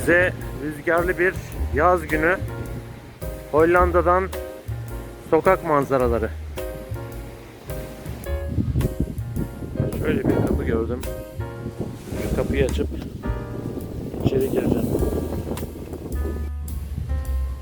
Size rüzgarlı bir yaz günü Hollanda'dan sokak manzaraları. Şöyle bir kapı gördüm. Şu kapıyı açıp içeri gireceğim.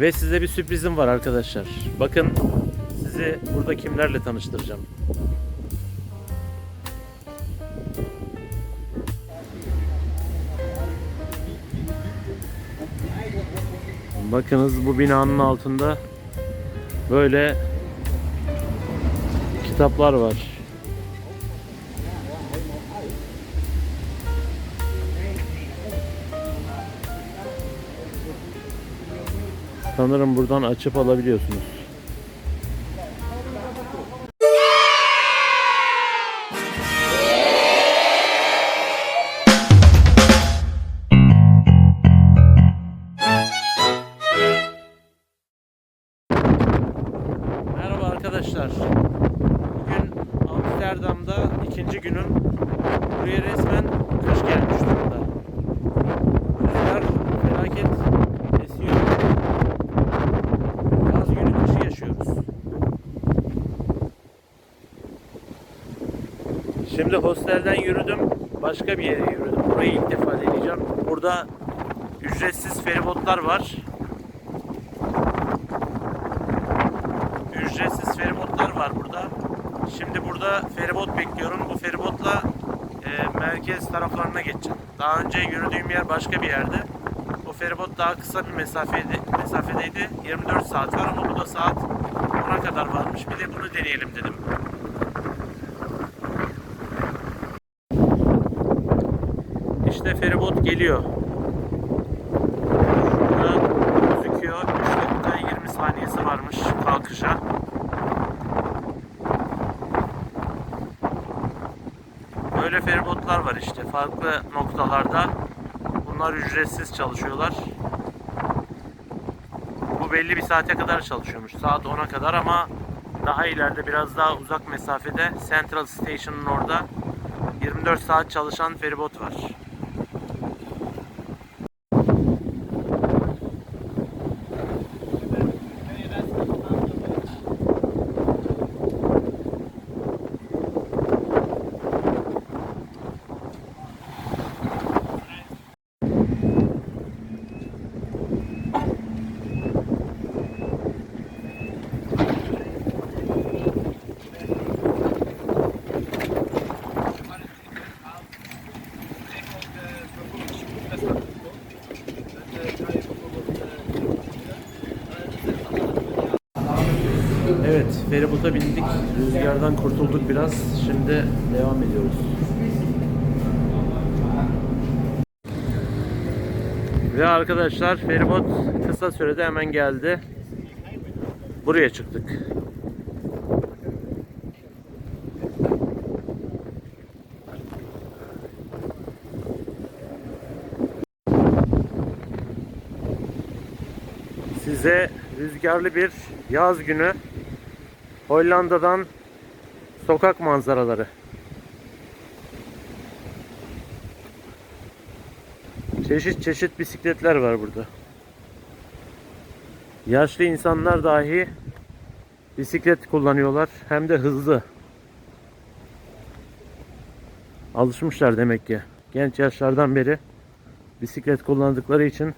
Ve size bir sürprizim var arkadaşlar. Bakın sizi burada kimlerle tanıştıracağım. Bakınız bu binanın altında böyle kitaplar var. Sanırım buradan açıp alabiliyorsunuz. Şimdi hostelden yürüdüm. Başka bir yere yürüdüm. Burayı ilk defa deneyeceğim. Burada ücretsiz feribotlar var. ücretsiz feribotlar var burada. Şimdi burada feribot bekliyorum. Bu feribotla e, merkez taraflarına geçeceğim. Daha önce yürüdüğüm yer başka bir yerde. Bu feribot daha kısa bir mesafeydi, mesafedeydi. 24 saat var ama bu da saat 10'a kadar varmış. Bir de bunu deneyelim dedim. Feribot geliyor. Şurada gözüküyor. 3 dakika 20 saniyesi varmış kalkışa. Böyle feribotlar var işte farklı noktalarda. Bunlar ücretsiz çalışıyorlar. Bu belli bir saate kadar çalışıyormuş. Saat 10'a kadar ama daha ileride biraz daha uzak mesafede Central Station'ın orada 24 saat çalışan feribot var. Feribota bindik. Rüzgardan kurtulduk biraz. Şimdi devam ediyoruz. Ve arkadaşlar feribot kısa sürede hemen geldi. Buraya çıktık. Size rüzgarlı bir yaz günü Hollanda'dan sokak manzaraları. Çeşit çeşit bisikletler var burada. Yaşlı insanlar dahi bisiklet kullanıyorlar. Hem de hızlı. Alışmışlar demek ki. Genç yaşlardan beri bisiklet kullandıkları için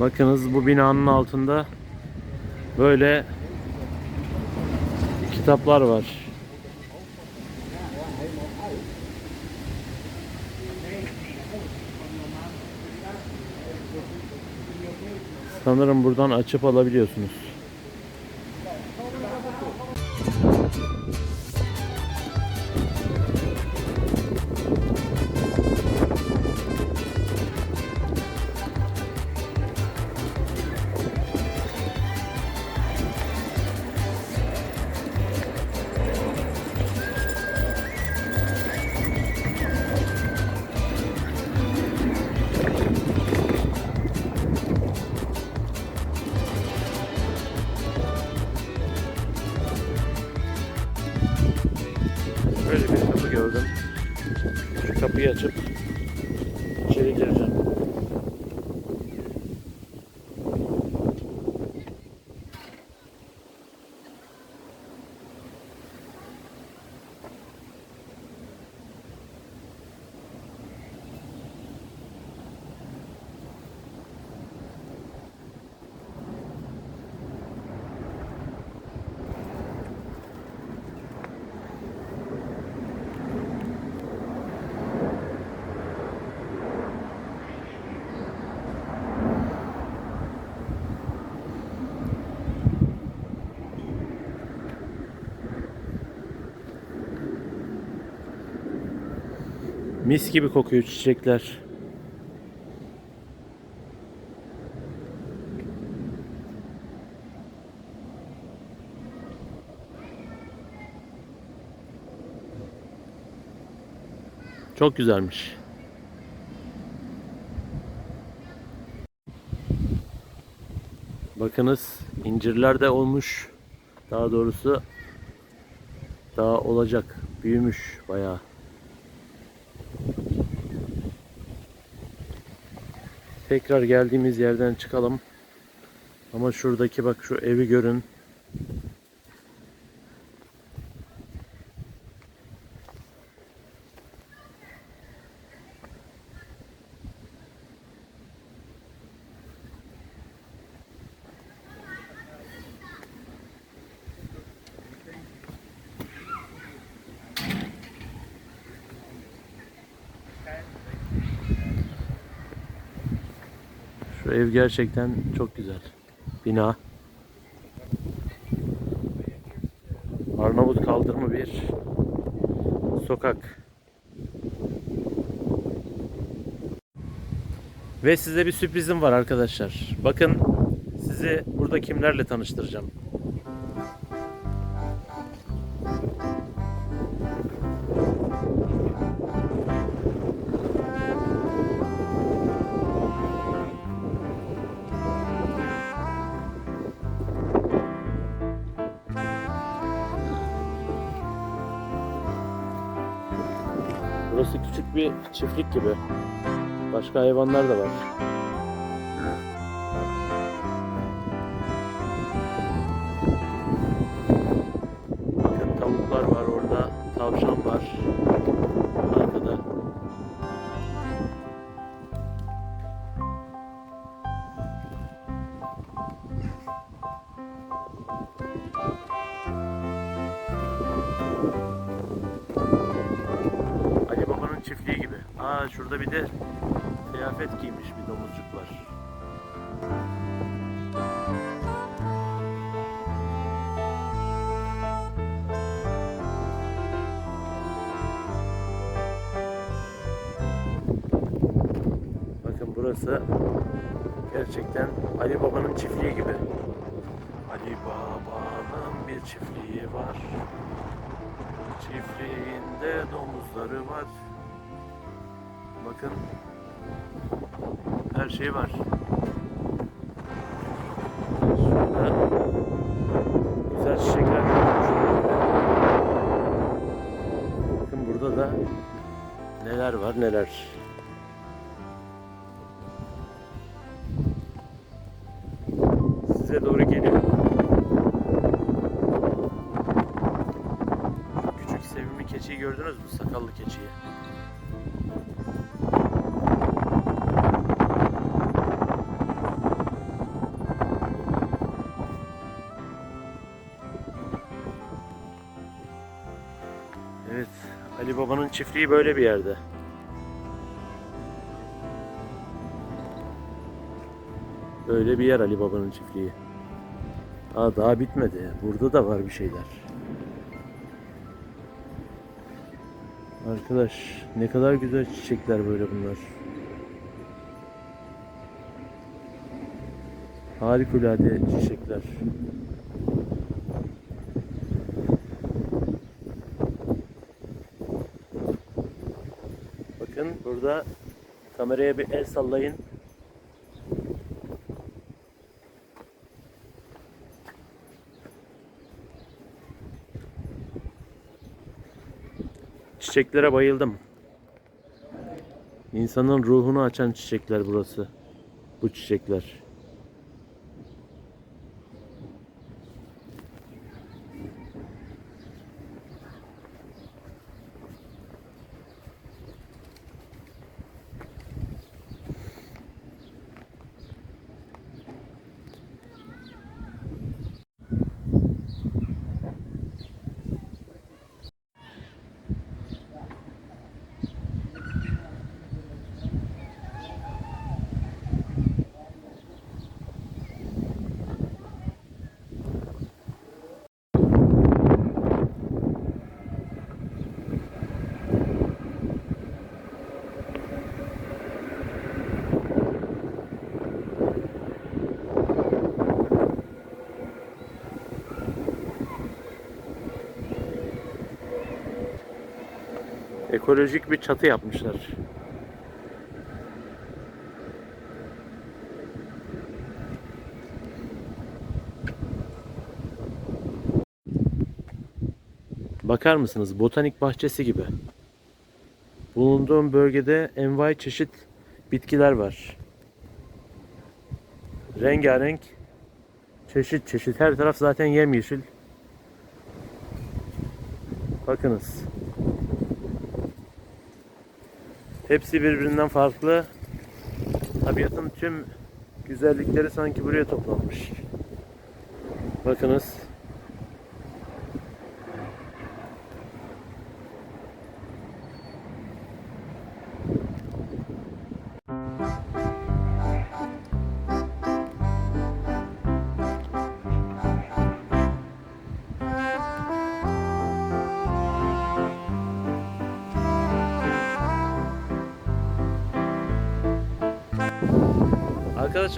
Bakınız bu binanın altında böyle kitaplar var. Sanırım buradan açıp alabiliyorsunuz. Mis gibi kokuyor çiçekler. Çok güzelmiş. Bakınız incirler de olmuş. Daha doğrusu daha olacak. Büyümüş bayağı. Tekrar geldiğimiz yerden çıkalım. Ama şuradaki bak şu evi görün. Şu ev gerçekten çok güzel. Bina. Arnavut kaldırımı bir sokak. Ve size bir sürprizim var arkadaşlar. Bakın sizi burada kimlerle tanıştıracağım. Burası küçük bir çiftlik gibi. Başka hayvanlar da var. Giymiş bir domuzcuk var. Bakın burası gerçekten Ali Baba'nın çiftliği gibi. Ali Baba'nın bir çiftliği var. Çiftliğinde domuzları var. Bakın her şey var. Şurada güzel çiçekler. Bakın burada da neler var neler. Size doğru geliyor. Küçük sevimli keçiyi gördünüz mü? Sakallı keçiyi. Çiftliği böyle bir yerde. Böyle bir yer Ali Baba'nın çiftliği. Aa daha bitmedi. Burada da var bir şeyler. Arkadaş ne kadar güzel çiçekler böyle bunlar. Harikulade çiçekler. Bakın burada kameraya bir el sallayın. Çiçeklere bayıldım. İnsanın ruhunu açan çiçekler burası. Bu çiçekler. Ekolojik bir çatı yapmışlar. Bakar mısınız? Botanik bahçesi gibi. Bulunduğum bölgede envai çeşit bitkiler var. Rengarenk çeşit çeşit her taraf zaten yemyeşil. Bakınız. Hepsi birbirinden farklı. Tabiatın tüm güzellikleri sanki buraya toplanmış. Bakınız.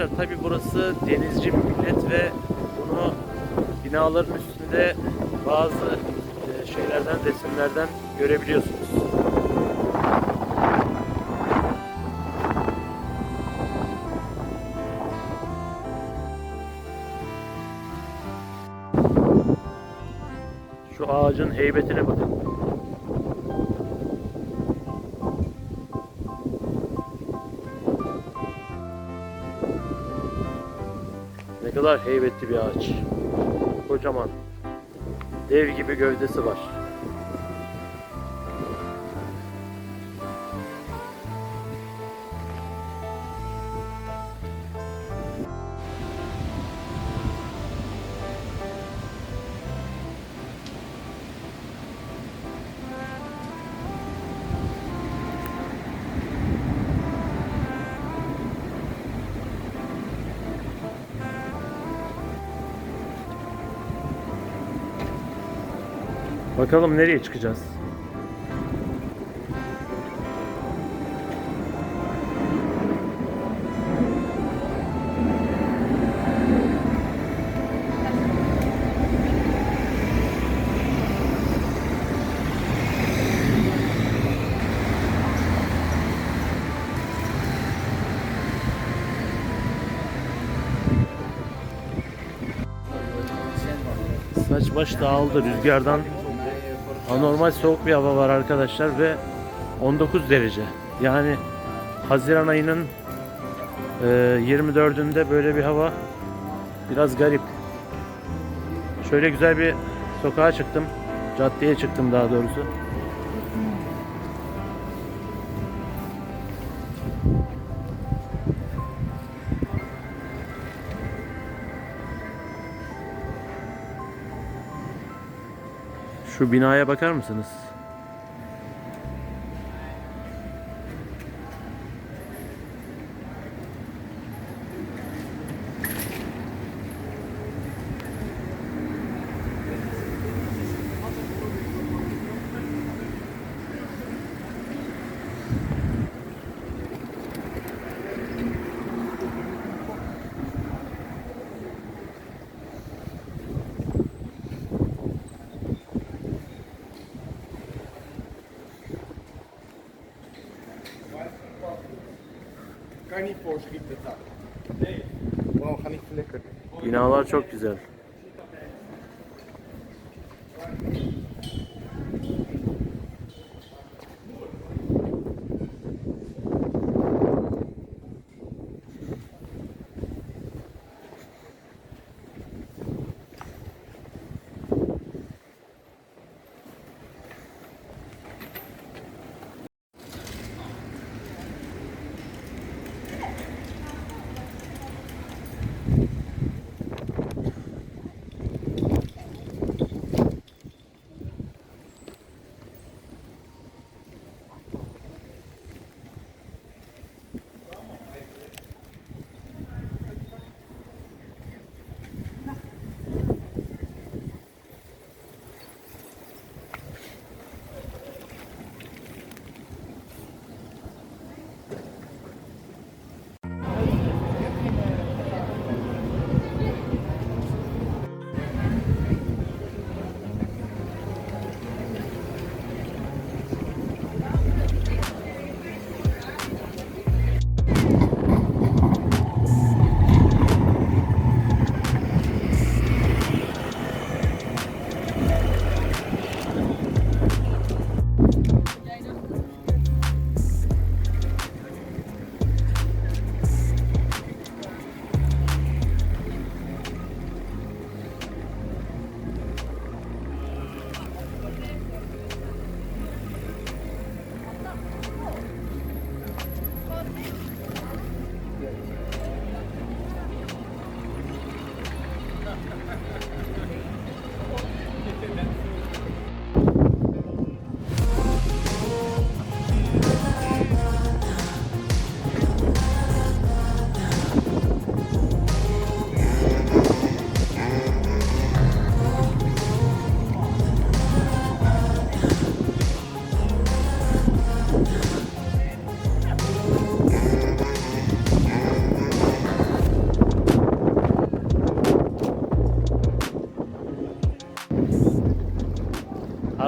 Arkadaşlar tabi burası denizci bir millet ve bunu binaların üstünde bazı e, şeylerden resimlerden görebiliyorsunuz. Şu ağacın heybetine bakın. Kadar heybetli bir ağaç. Kocaman. Dev gibi gövdesi var. Bakalım nereye çıkacağız? Saç baş dağıldı rüzgardan. Anormal soğuk bir hava var arkadaşlar ve 19 derece. Yani Haziran ayının e, 24'ünde böyle bir hava biraz garip. Şöyle güzel bir sokağa çıktım. Caddeye çıktım daha doğrusu. Şu binaya bakar mısınız? Binalar çok güzel.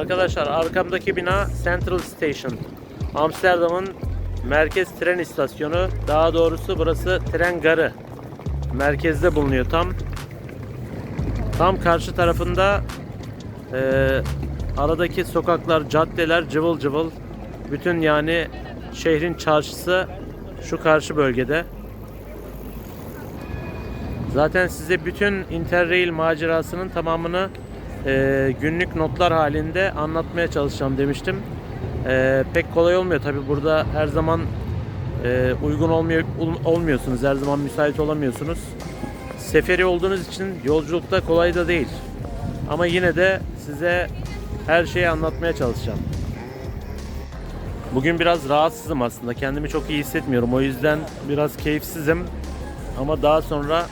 Arkadaşlar arkamdaki bina Central Station. Amsterdam'ın merkez tren istasyonu. Daha doğrusu burası tren garı. Merkezde bulunuyor tam. Tam karşı tarafında eee, aradaki sokaklar, caddeler cıvıl cıvıl. Bütün yani şehrin çarşısı şu karşı bölgede. Zaten size bütün Interrail macerasının tamamını e, günlük notlar halinde anlatmaya çalışacağım demiştim. E, pek kolay olmuyor tabi burada her zaman e, uygun olmuyor ol- olmuyorsunuz her zaman müsait olamıyorsunuz. Seferi olduğunuz için yolculukta kolay da değil. Ama yine de size her şeyi anlatmaya çalışacağım. Bugün biraz rahatsızım aslında. Kendimi çok iyi hissetmiyorum. O yüzden biraz keyifsizim. Ama daha sonra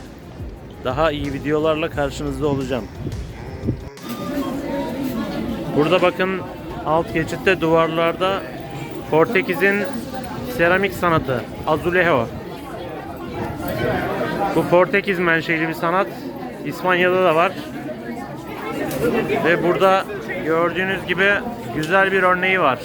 daha iyi videolarla karşınızda olacağım. Burada bakın alt geçitte duvarlarda Portekiz'in seramik sanatı azulejo. Bu Portekiz menşeli bir sanat. İspanya'da da var. Ve burada gördüğünüz gibi güzel bir örneği var.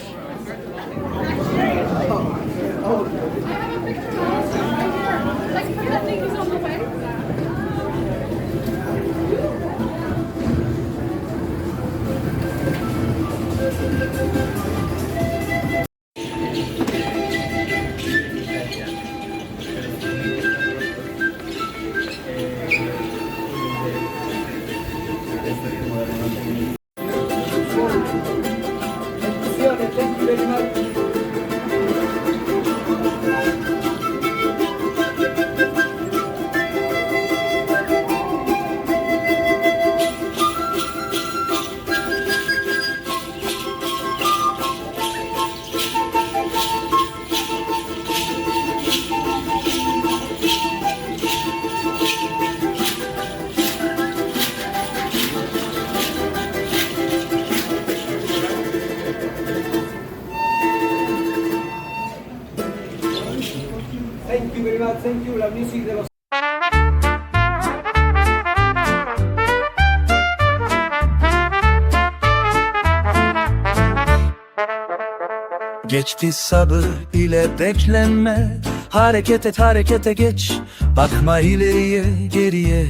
Geçti sabır ile beklenme Hareket et harekete geç Bakma ileriye geriye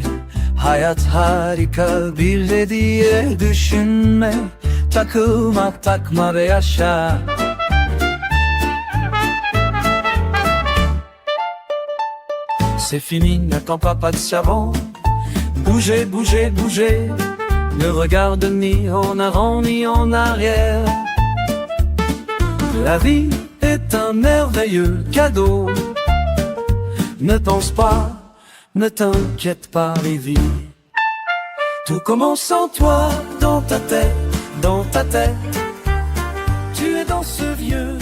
Hayat harika bir hediye Düşünme takılma takma ve yaşa C'est fini, n'attends pas, pas de savant. Bougez, bougez, bougez. Ne regarde ni en avant ni en arrière. La vie est un merveilleux cadeau. Ne pense pas, ne t'inquiète pas, Lévi. Tout commence en toi, dans ta tête, dans ta tête. Tu es dans ce vieux